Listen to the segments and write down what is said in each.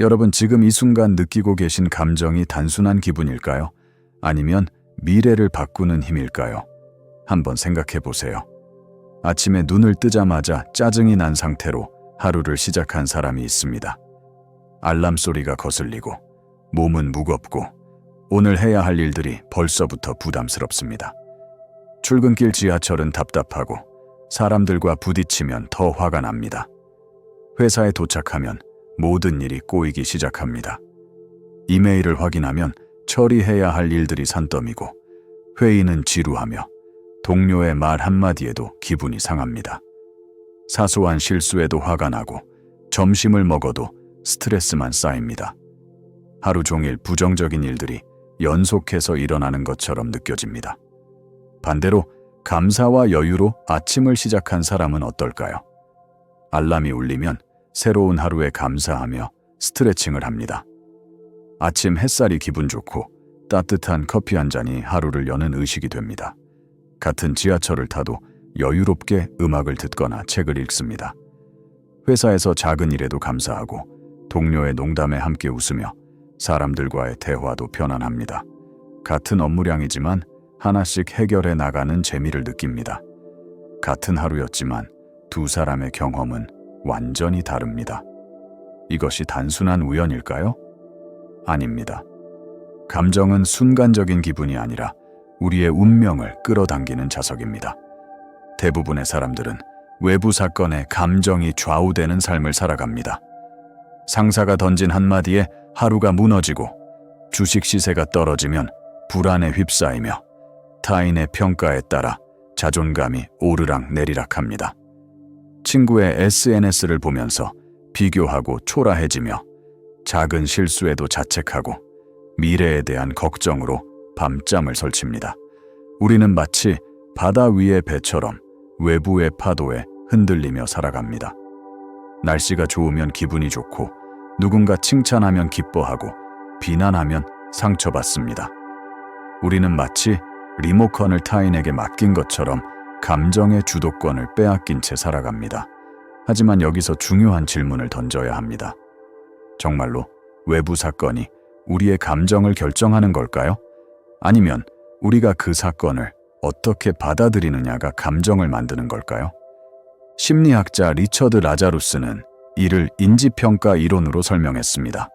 여러분 지금 이 순간 느끼고 계신 감정이 단순한 기분일까요? 아니면 미래를 바꾸는 힘일까요? 한번 생각해 보세요. 아침에 눈을 뜨자마자 짜증이 난 상태로 하루를 시작한 사람이 있습니다. 알람 소리가 거슬리고 몸은 무겁고 오늘 해야 할 일들이 벌써부터 부담스럽습니다. 출근길 지하철은 답답하고 사람들과 부딪히면 더 화가 납니다. 회사에 도착하면 모든 일이 꼬이기 시작합니다. 이메일을 확인하면 처리해야 할 일들이 산더미고 회의는 지루하며 동료의 말 한마디에도 기분이 상합니다. 사소한 실수에도 화가 나고 점심을 먹어도 스트레스만 쌓입니다. 하루 종일 부정적인 일들이 연속해서 일어나는 것처럼 느껴집니다. 반대로 감사와 여유로 아침을 시작한 사람은 어떨까요? 알람이 울리면 새로운 하루에 감사하며 스트레칭을 합니다. 아침 햇살이 기분 좋고 따뜻한 커피 한 잔이 하루를 여는 의식이 됩니다. 같은 지하철을 타도 여유롭게 음악을 듣거나 책을 읽습니다. 회사에서 작은 일에도 감사하고 동료의 농담에 함께 웃으며 사람들과의 대화도 편안합니다. 같은 업무량이지만 하나씩 해결해 나가는 재미를 느낍니다. 같은 하루였지만 두 사람의 경험은 완전히 다릅니다. 이것이 단순한 우연일까요? 아닙니다. 감정은 순간적인 기분이 아니라 우리의 운명을 끌어당기는 자석입니다. 대부분의 사람들은 외부 사건에 감정이 좌우되는 삶을 살아갑니다. 상사가 던진 한마디에 하루가 무너지고 주식 시세가 떨어지면 불안에 휩싸이며 타인의 평가에 따라 자존감이 오르락 내리락 합니다. 친구의 SNS를 보면서 비교하고 초라해지며 작은 실수에도 자책하고 미래에 대한 걱정으로 밤잠을 설칩니다. 우리는 마치 바다 위의 배처럼 외부의 파도에 흔들리며 살아갑니다. 날씨가 좋으면 기분이 좋고 누군가 칭찬하면 기뻐하고 비난하면 상처받습니다. 우리는 마치 리모컨을 타인에게 맡긴 것처럼 감정의 주도권을 빼앗긴 채 살아갑니다. 하지만 여기서 중요한 질문을 던져야 합니다. 정말로 외부 사건이 우리의 감정을 결정하는 걸까요? 아니면 우리가 그 사건을 어떻게 받아들이느냐가 감정을 만드는 걸까요? 심리학자 리처드 라자루스는 이를 인지평가 이론으로 설명했습니다.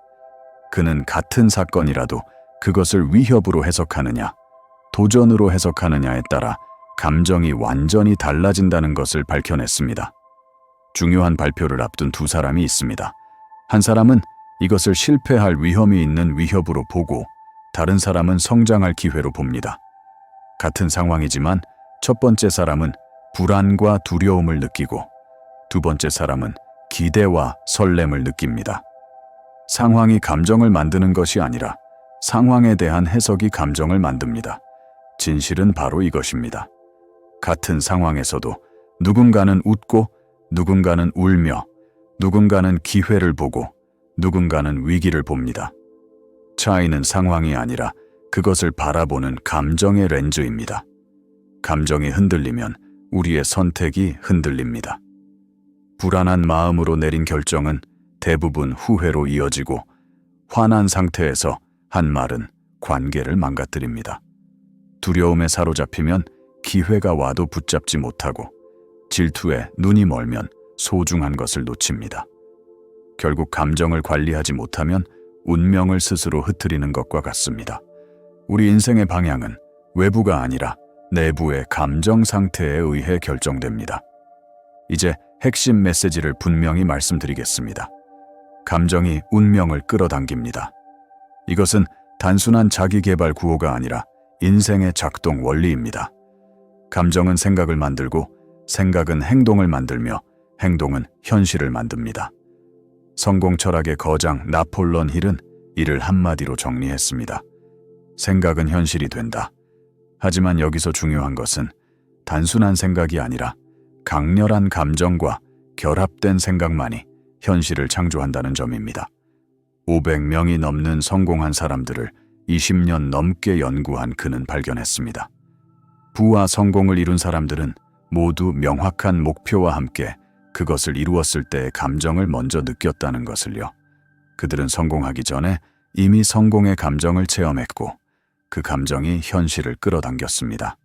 그는 같은 사건이라도 그것을 위협으로 해석하느냐, 도전으로 해석하느냐에 따라 감정이 완전히 달라진다는 것을 밝혀냈습니다. 중요한 발표를 앞둔 두 사람이 있습니다. 한 사람은 이것을 실패할 위험이 있는 위협으로 보고 다른 사람은 성장할 기회로 봅니다. 같은 상황이지만 첫 번째 사람은 불안과 두려움을 느끼고 두 번째 사람은 기대와 설렘을 느낍니다. 상황이 감정을 만드는 것이 아니라 상황에 대한 해석이 감정을 만듭니다. 진실은 바로 이것입니다. 같은 상황에서도 누군가는 웃고 누군가는 울며 누군가는 기회를 보고 누군가는 위기를 봅니다. 차이는 상황이 아니라 그것을 바라보는 감정의 렌즈입니다. 감정이 흔들리면 우리의 선택이 흔들립니다. 불안한 마음으로 내린 결정은 대부분 후회로 이어지고 화난 상태에서 한 말은 관계를 망가뜨립니다. 두려움에 사로잡히면 기회가 와도 붙잡지 못하고 질투에 눈이 멀면 소중한 것을 놓칩니다. 결국 감정을 관리하지 못하면 운명을 스스로 흐트리는 것과 같습니다. 우리 인생의 방향은 외부가 아니라 내부의 감정 상태에 의해 결정됩니다. 이제 핵심 메시지를 분명히 말씀드리겠습니다. 감정이 운명을 끌어당깁니다. 이것은 단순한 자기개발 구호가 아니라 인생의 작동 원리입니다. 감정은 생각을 만들고 생각은 행동을 만들며 행동은 현실을 만듭니다. 성공 철학의 거장 나폴론 힐은 이를 한마디로 정리했습니다. 생각은 현실이 된다. 하지만 여기서 중요한 것은 단순한 생각이 아니라 강렬한 감정과 결합된 생각만이 현실을 창조한다는 점입니다. 500명이 넘는 성공한 사람들을 20년 넘게 연구한 그는 발견했습니다. 부와 성공을 이룬 사람들은 모두 명확한 목표와 함께 그것을 이루었을 때의 감정을 먼저 느꼈다는 것을요. 그들은 성공하기 전에 이미 성공의 감정을 체험했고 그 감정이 현실을 끌어당겼습니다.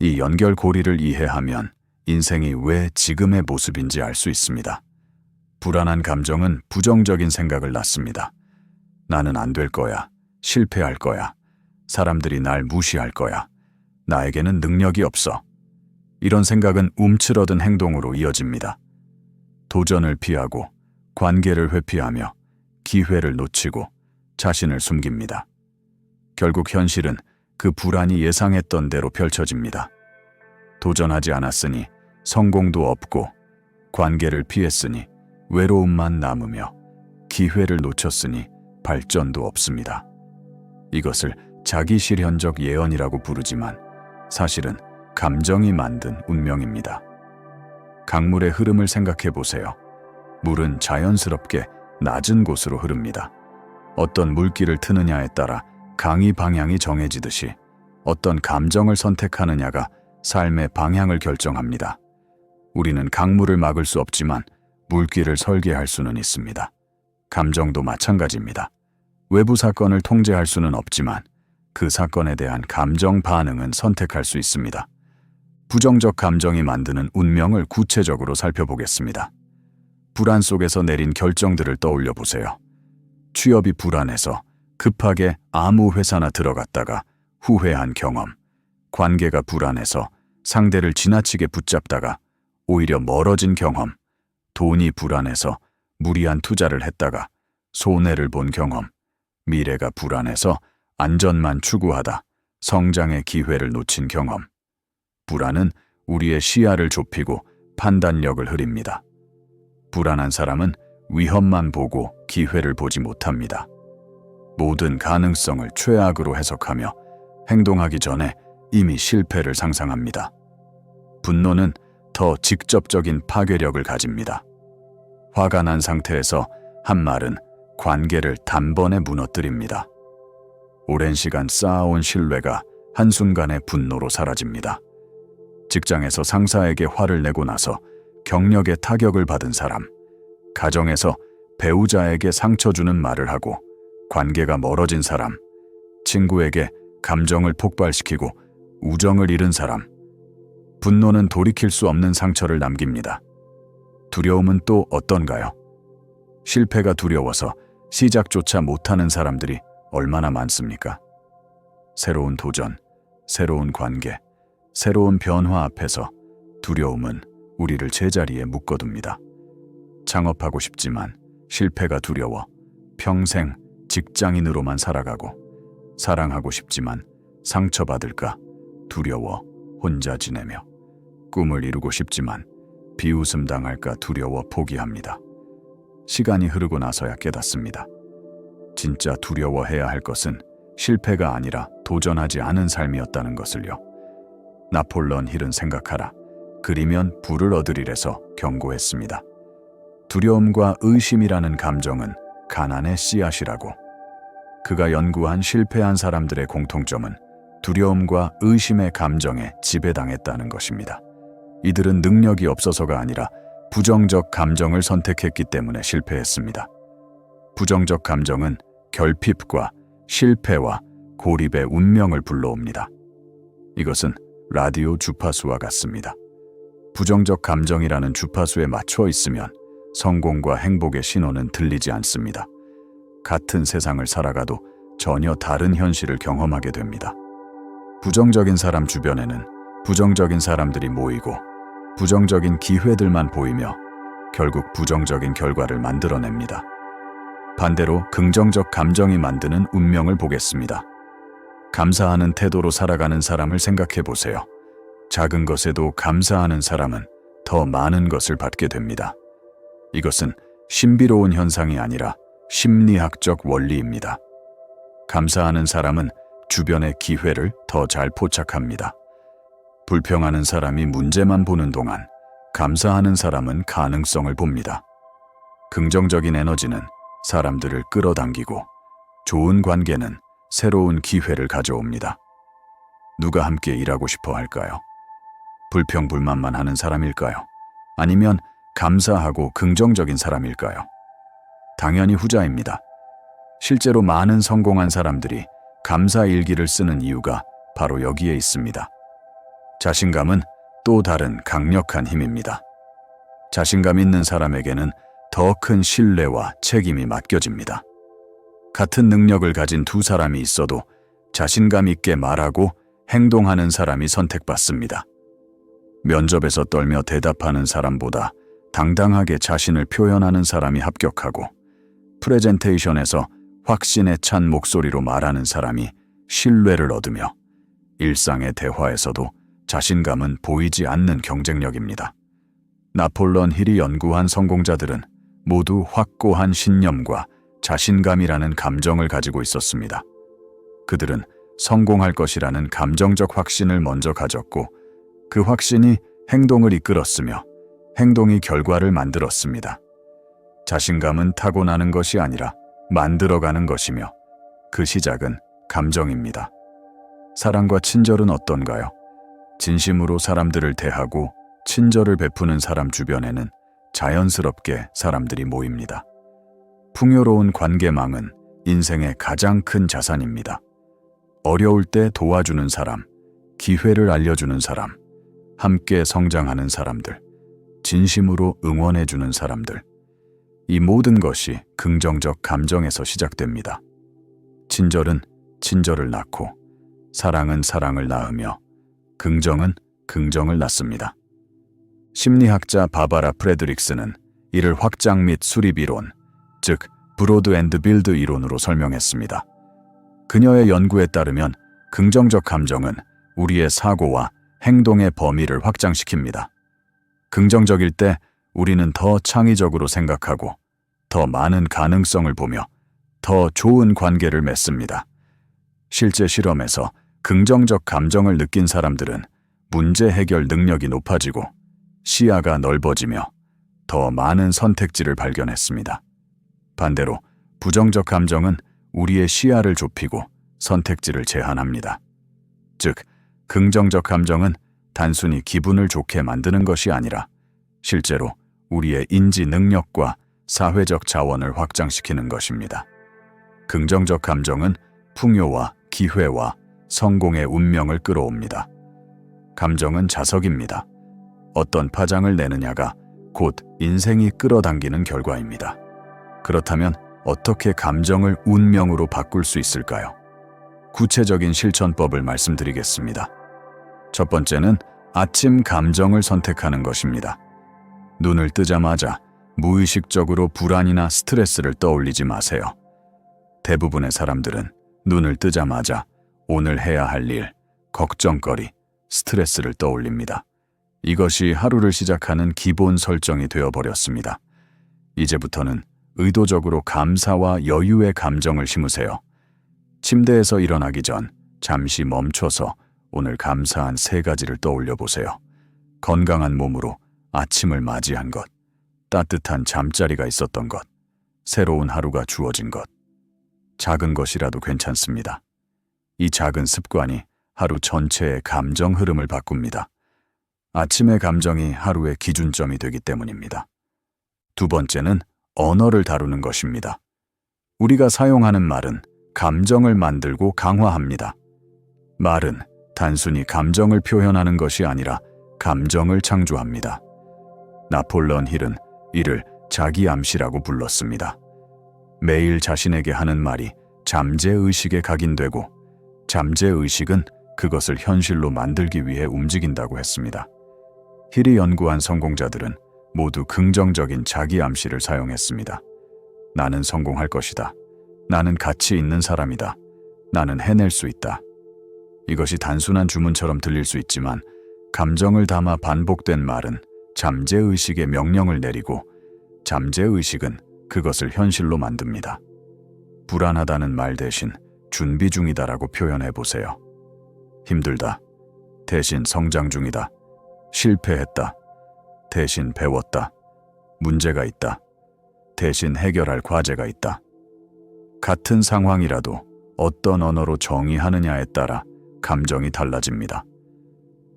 이 연결고리를 이해하면 인생이 왜 지금의 모습인지 알 수 있습니다. 불안한 감정은 부정적인 생각을 낳습니다. 나는 안 될 거야. 실패할 거야. 사람들이 날 무시할 거야. 나에게는 능력이 없어. 이런 생각은 움츠러든 행동으로 이어집니다. 도전을 피하고 관계를 회피하며 기회를 놓치고 자신을 숨깁니다. 결국 현실은 그 불안이 예상했던 대로 펼쳐집니다. 도전하지 않았으니 성공도 없고 관계를 피했으니 외로움만 남으며 기회를 놓쳤으니 발전도 없습니다. 이것을 자기 실현적 예언이라고 부르지만 사실은 감정이 만든 운명입니다. 강물의 흐름을 생각해 보세요. 물은 자연스럽게 낮은 곳으로 흐릅니다. 어떤 물길을 트느냐에 따라 강의 방향이 정해지듯이 어떤 감정을 선택하느냐가 삶의 방향을 결정합니다. 우리는 강물을 막을 수 없지만 물길을 설계할 수는 있습니다. 감정도 마찬가지입니다. 외부 사건을 통제할 수는 없지만 그 사건에 대한 감정 반응은 선택할 수 있습니다. 부정적 감정이 만드는 운명을 구체적으로 살펴보겠습니다. 불안 속에서 내린 결정들을 떠올려 보세요. 취업이 불안해서 급하게 아무 회사나 들어갔다가 후회한 경험, 관계가 불안해서 상대를 지나치게 붙잡다가 오히려 멀어진 경험, 돈이 불안해서 무리한 투자를 했다가 손해를 본 경험, 미래가 불안해서 안전만 추구하다 성장의 기회를 놓친 경험. 불안은 우리의 시야를 좁히고 판단력을 흐립니다. 불안한 사람은 위험만 보고 기회를 보지 못합니다. 모든 가능성을 최악으로 해석하며 행동하기 전에 이미 실패를 상상합니다. 분노는 더 직접적인 파괴력을 가집니다. 화가 난 상태에서 한 말은 관계를 단번에 무너뜨립니다. 오랜 시간 쌓아온 신뢰가 한순간에 분노로 사라집니다. 직장에서 상사에게 화를 내고 나서 경력에 타격을 받은 사람, 가정에서 배우자에게 상처 주는 말을 하고 관계가 멀어진 사람, 친구에게 감정을 폭발시키고 우정을 잃은 사람, 분노는 돌이킬 수 없는 상처를 남깁니다. 두려움은 또 어떤가요? 실패가 두려워서 시작조차 못하는 사람들이 얼마나 많습니까? 새로운 도전, 새로운 관계, 새로운 변화 앞에서 두려움은 우리를 제자리에 묶어둡니다. 창업하고 싶지만 실패가 두려워 평생 직장인으로만 살아가고 사랑하고 싶지만 상처받을까 두려워 혼자 지내며 꿈을 이루고 싶지만 비웃음 당할까 두려워 포기합니다. 시간이 흐르고 나서야 깨닫습니다. 진짜 두려워해야 할 것은 실패가 아니라 도전하지 않은 삶이었다는 것을요. 나폴런 힐은 생각하라. 그리면 불을 얻으리래서 경고했습니다. 두려움과 의심이라는 감정은 가난의 씨앗이라고. 그가 연구한 실패한 사람들의 공통점은 두려움과 의심의 감정에 지배당했다는 것입니다. 이들은 능력이 없어서가 아니라 부정적 감정을 선택했기 때문에 실패했습니다. 부정적 감정은 결핍과 실패와 고립의 운명을 불러옵니다. 이것은 라디오 주파수와 같습니다. 부정적 감정이라는 주파수에 맞춰 있으면 성공과 행복의 신호는 들리지 않습니다. 같은 세상을 살아가도 전혀 다른 현실을 경험하게 됩니다. 부정적인 사람 주변에는 부정적인 사람들이 모이고 부정적인 기회들만 보이며 결국 부정적인 결과를 만들어냅니다. 반대로 긍정적 감정이 만드는 운명을 보겠습니다. 감사하는 태도로 살아가는 사람을 생각해 보세요. 작은 것에도 감사하는 사람은 더 많은 것을 받게 됩니다. 이것은 신비로운 현상이 아니라 심리학적 원리입니다. 감사하는 사람은 주변의 기회를 더 잘 포착합니다. 불평하는 사람이 문제만 보는 동안 감사하는 사람은 가능성을 봅니다. 긍정적인 에너지는 사람들을 끌어당기고 좋은 관계는 새로운 기회를 가져옵니다. 누가 함께 일하고 싶어 할까요? 불평불만만 하는 사람일까요? 아니면 감사하고 긍정적인 사람일까요? 당연히 후자입니다. 실제로 많은 성공한 사람들이 감사 일기를 쓰는 이유가 바로 여기에 있습니다. 자신감은 또 다른 강력한 힘입니다. 자신감 있는 사람에게는 더 큰 신뢰와 책임이 맡겨집니다. 같은 능력을 가진 두 사람이 있어도 자신감 있게 말하고 행동하는 사람이 선택받습니다. 면접에서 떨며 대답하는 사람보다 당당하게 자신을 표현하는 사람이 합격하고 프레젠테이션에서 확신에 찬 목소리로 말하는 사람이 신뢰를 얻으며 일상의 대화에서도 자신감은 보이지 않는 경쟁력입니다. 나폴런 힐이 연구한 성공자들은 모두 확고한 신념과 자신감이라는 감정을 가지고 있었습니다. 그들은 성공할 것이라는 감정적 확신을 먼저 가졌고 그 확신이 행동을 이끌었으며 행동이 결과를 만들었습니다. 자신감은 타고나는 것이 아니라 만들어가는 것이며 그 시작은 감정입니다. 사랑과 친절은 어떤가요? 진심으로 사람들을 대하고 친절을 베푸는 사람 주변에는 자연스럽게 사람들이 모입니다. 풍요로운 관계망은 인생의 가장 큰 자산입니다. 어려울 때 도와주는 사람, 기회를 알려주는 사람, 함께 성장하는 사람들, 진심으로 응원해주는 사람들. 이 모든 것이 긍정적 감정에서 시작됩니다. 친절은 친절을 낳고, 사랑은 사랑을 낳으며, 긍정은 긍정을 낳습니다. 심리학자 바바라 프레드릭스는 이를 확장 및 수립 이론, 즉 브로드 앤드 빌드 이론으로 설명했습니다. 그녀의 연구에 따르면 긍정적 감정은 우리의 사고와 행동의 범위를 확장시킵니다. 긍정적일 때 우리는 더 창의적으로 생각하고 더 많은 가능성을 보며 더 좋은 관계를 맺습니다. 실제 실험에서 긍정적 감정을 느낀 사람들은 문제 해결 능력이 높아지고 시야가 넓어지며 더 많은 선택지를 발견했습니다. 반대로 부정적 감정은 우리의 시야를 좁히고 선택지를 제한합니다. 즉, 긍정적 감정은 단순히 기분을 좋게 만드는 것이 아니라 실제로 우리의 인지 능력과 사회적 자원을 확장시키는 것입니다. 긍정적 감정은 풍요와 기회와 성공의 운명을 끌어옵니다. 감정은 자석입니다. 어떤 파장을 내느냐가 곧 인생이 끌어당기는 결과입니다. 그렇다면 어떻게 감정을 운명으로 바꿀 수 있을까요? 구체적인 실천법을 말씀드리겠습니다. 첫 번째는 아침 감정을 선택하는 것입니다. 눈을 뜨자마자 무의식적으로 불안이나 스트레스를 떠올리지 마세요. 대부분의 사람들은 눈을 뜨자마자 오늘 해야 할 일, 걱정거리, 스트레스를 떠올립니다. 이것이 하루를 시작하는 기본 설정이 되어버렸습니다. 이제부터는 의도적으로 감사와 여유의 감정을 심으세요. 침대에서 일어나기 전 잠시 멈춰서 오늘 감사한 세 가지를 떠올려 보세요. 건강한 몸으로 아침을 맞이한 것, 따뜻한 잠자리가 있었던 것, 새로운 하루가 주어진 것. 작은 것이라도 괜찮습니다. 이 작은 습관이 하루 전체의 감정 흐름을 바꿉니다. 아침의 감정이 하루의 기준점이 되기 때문입니다. 두 번째는 언어를 다루는 것입니다. 우리가 사용하는 말은 감정을 만들고 강화합니다. 말은 단순히 감정을 표현하는 것이 아니라 감정을 창조합니다. 나폴런 힐은 이를 자기 암시라고 불렀습니다. 매일 자신에게 하는 말이 잠재의식에 각인되고 잠재의식은 그것을 현실로 만들기 위해 움직인다고 했습니다. 힐이 연구한 성공자들은 모두 긍정적인 자기 암시를 사용했습니다. 나는 성공할 것이다. 나는 가치 있는 사람이다. 나는 해낼 수 있다. 이것이 단순한 주문처럼 들릴 수 있지만 감정을 담아 반복된 말은 잠재의식의 명령을 내리고 잠재의식은 그것을 현실로 만듭니다. 불안하다는 말 대신 준비 중이다라고 표현해 보세요. 힘들다. 대신 성장 중이다. 실패했다. 대신 배웠다. 문제가 있다. 대신 해결할 과제가 있다. 같은 상황이라도 어떤 언어로 정의하느냐에 따라 감정이 달라집니다.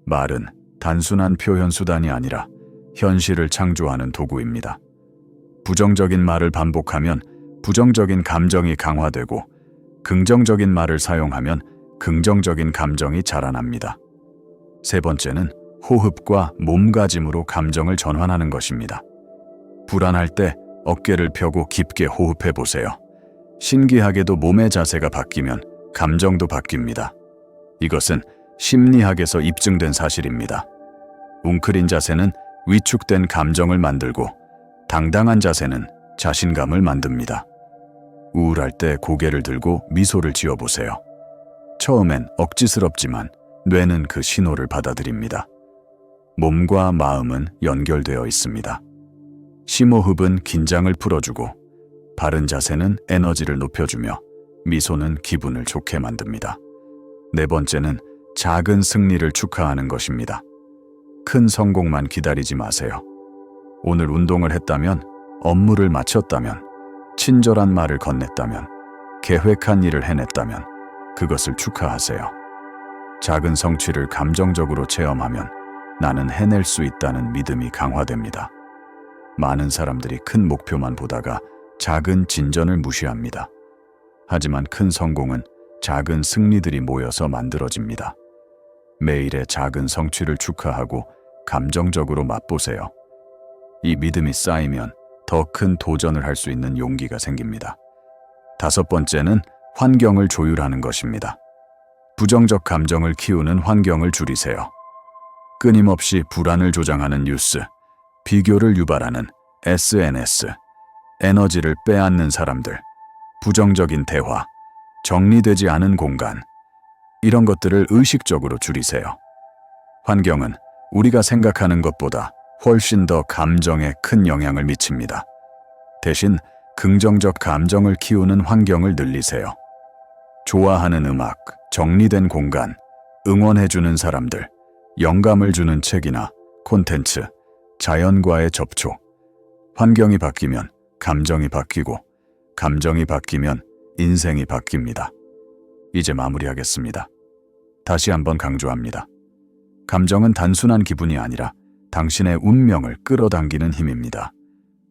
말은 단순한 표현 수단이 아니라 현실을 창조하는 도구입니다. 부정적인 말을 반복하면 부정적인 감정이 강화되고 긍정적인 말을 사용하면 긍정적인 감정이 자라납니다. 세 번째는 호흡과 몸가짐으로 감정을 전환하는 것입니다. 불안할 때 어깨를 펴고 깊게 호흡해 보세요. 신기하게도 몸의 자세가 바뀌면 감정도 바뀝니다. 이것은 심리학에서 입증된 사실입니다. 웅크린 자세는 위축된 감정을 만들고 당당한 자세는 자신감을 만듭니다. 우울할 때 고개를 들고 미소를 지어 보세요. 처음엔 억지스럽지만 뇌는 그 신호를 받아들입니다. 몸과 마음은 연결되어 있습니다. 심호흡은 긴장을 풀어주고 바른 자세는 에너지를 높여주며 미소는 기분을 좋게 만듭니다. 네 번째는 작은 승리를 축하하는 것입니다. 큰 성공만 기다리지 마세요. 오늘 운동을 했다면, 업무를 마쳤다면, 친절한 말을 건넸다면, 계획한 일을 해냈다면, 그것을 축하하세요. 작은 성취를 감정적으로 체험하면 나는 해낼 수 있다는 믿음이 강화됩니다. 많은 사람들이 큰 목표만 보다가 작은 진전을 무시합니다. 하지만 큰 성공은 작은 승리들이 모여서 만들어집니다. 매일의 작은 성취를 축하하고 감정적으로 맛보세요. 이 믿음이 쌓이면 더 큰 도전을 할 수 있는 용기가 생깁니다. 다섯 번째는 환경을 조율하는 것입니다. 부정적 감정을 키우는 환경을 줄이세요. 끊임없이 불안을 조장하는 뉴스, 비교를 유발하는 SNS, 에너지를 빼앗는 사람들, 부정적인 대화, 정리되지 않은 공간, 이런 것들을 의식적으로 줄이세요. 환경은 우리가 생각하는 것보다 훨씬 더 감정에 큰 영향을 미칩니다. 대신 긍정적 감정을 키우는 환경을 늘리세요. 좋아하는 음악, 정리된 공간, 응원해주는 사람들, 영감을 주는 책이나 콘텐츠, 자연과의 접촉. 환경이 바뀌면 감정이 바뀌고, 감정이 바뀌면 인생이 바뀝니다. 이제 마무리하겠습니다. 다시 한번 강조합니다. 감정은 단순한 기분이 아니라 당신의 운명을 끌어당기는 힘입니다.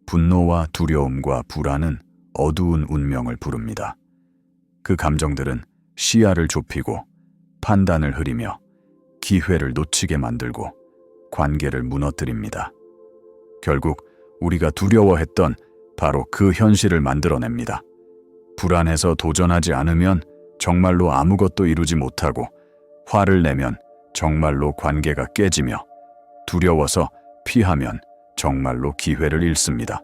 분노와 두려움과 불안은 어두운 운명을 부릅니다. 그 감정들은 시야를 좁히고 판단을 흐리며 기회를 놓치게 만들고 관계를 무너뜨립니다. 결국 우리가 두려워했던 바로 그 현실을 만들어냅니다. 불안해서 도전하지 않으면 정말로 아무것도 이루지 못하고 화를 내면 정말로 관계가 깨지며 두려워서 피하면 정말로 기회를 잃습니다.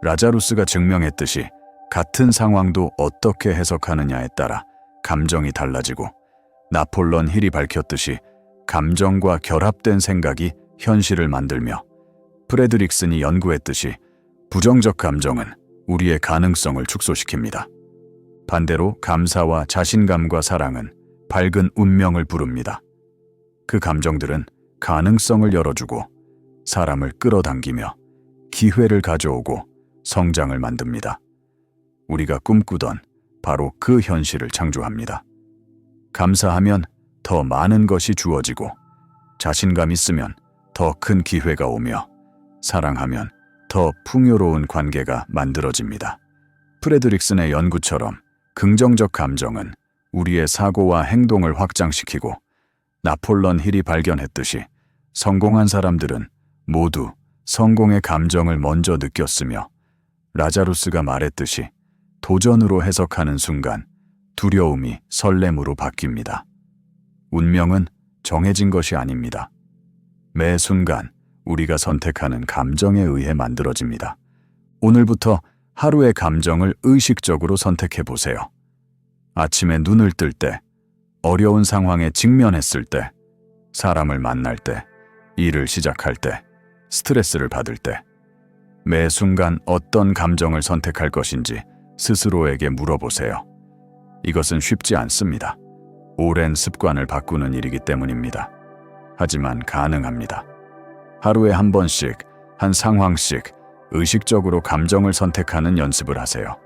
라자루스가 증명했듯이 같은 상황도 어떻게 해석하느냐에 따라 감정이 달라지고 나폴론 힐이 밝혔듯이 감정과 결합된 생각이 현실을 만들며 프레드릭슨이 연구했듯이 부정적 감정은 우리의 가능성을 축소시킵니다. 반대로 감사와 자신감과 사랑은 밝은 운명을 부릅니다. 그 감정들은 가능성을 열어주고 사람을 끌어당기며 기회를 가져오고 성장을 만듭니다. 우리가 꿈꾸던 바로 그 현실을 창조합니다. 감사하면 더 많은 것이 주어지고 자신감 있으면 더 큰 기회가 오며 사랑하면 더 풍요로운 관계가 만들어집니다. 프레드릭슨의 연구처럼 긍정적 감정은 우리의 사고와 행동을 확장시키고 나폴론 힐이 발견했듯이 성공한 사람들은 모두 성공의 감정을 먼저 느꼈으며 라자루스가 말했듯이 도전으로 해석하는 순간 두려움이 설렘으로 바뀝니다. 운명은 정해진 것이 아닙니다. 매 순간 우리가 선택하는 감정에 의해 만들어집니다. 오늘부터 하루의 감정을 의식적으로 선택해 보세요. 아침에 눈을 뜰 때, 어려운 상황에 직면했을 때, 사람을 만날 때, 일을 시작할 때, 스트레스를 받을 때, 매 순간 어떤 감정을 선택할 것인지 스스로에게 물어보세요. 이것은 쉽지 않습니다. 오랜 습관을 바꾸는 일이기 때문입니다. 하지만 가능합니다. 하루에 한 번씩, 한 상황씩 의식적으로 감정을 선택하는 연습을 하세요.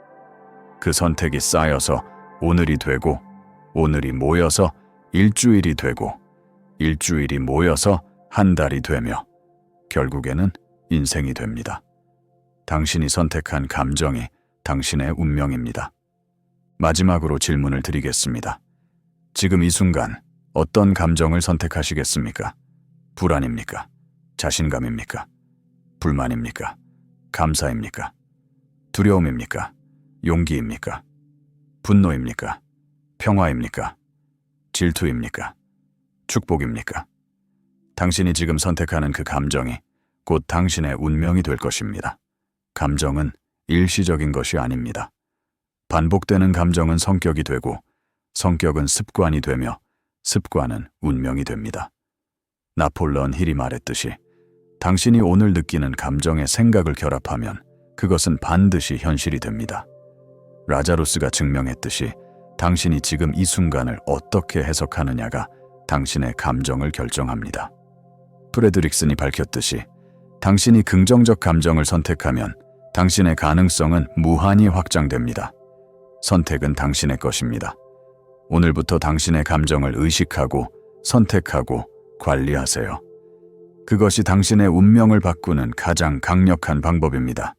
그 선택이 쌓여서 오늘이 되고, 오늘이 모여서 일주일이 되고, 일주일이 모여서 한 달이 되며, 결국에는 인생이 됩니다. 당신이 선택한 감정이 당신의 운명입니다. 마지막으로 질문을 드리겠습니다. 지금 이 순간 어떤 감정을 선택하시겠습니까? 불안입니까? 자신감입니까? 불만입니까? 감사입니까? 두려움입니까? 용기입니까? 분노입니까? 평화입니까? 질투입니까? 축복입니까? 당신이 지금 선택하는 그 감정이 곧 당신의 운명이 될 것입니다. 감정은 일시적인 것이 아닙니다. 반복되는 감정은 성격이 되고 성격은 습관이 되며 습관은 운명이 됩니다. 나폴레온 힐이 말했듯이 당신이 오늘 느끼는 감정의 생각을 결합하면 그것은 반드시 현실이 됩니다. 라자루스가 증명했듯이 당신이 지금 이 순간을 어떻게 해석하느냐가 당신의 감정을 결정합니다. 프레드릭슨이 밝혔듯이 당신이 긍정적 감정을 선택하면 당신의 가능성은 무한히 확장됩니다. 선택은 당신의 것입니다. 오늘부터 당신의 감정을 의식하고 선택하고 관리하세요. 그것이 당신의 운명을 바꾸는 가장 강력한 방법입니다.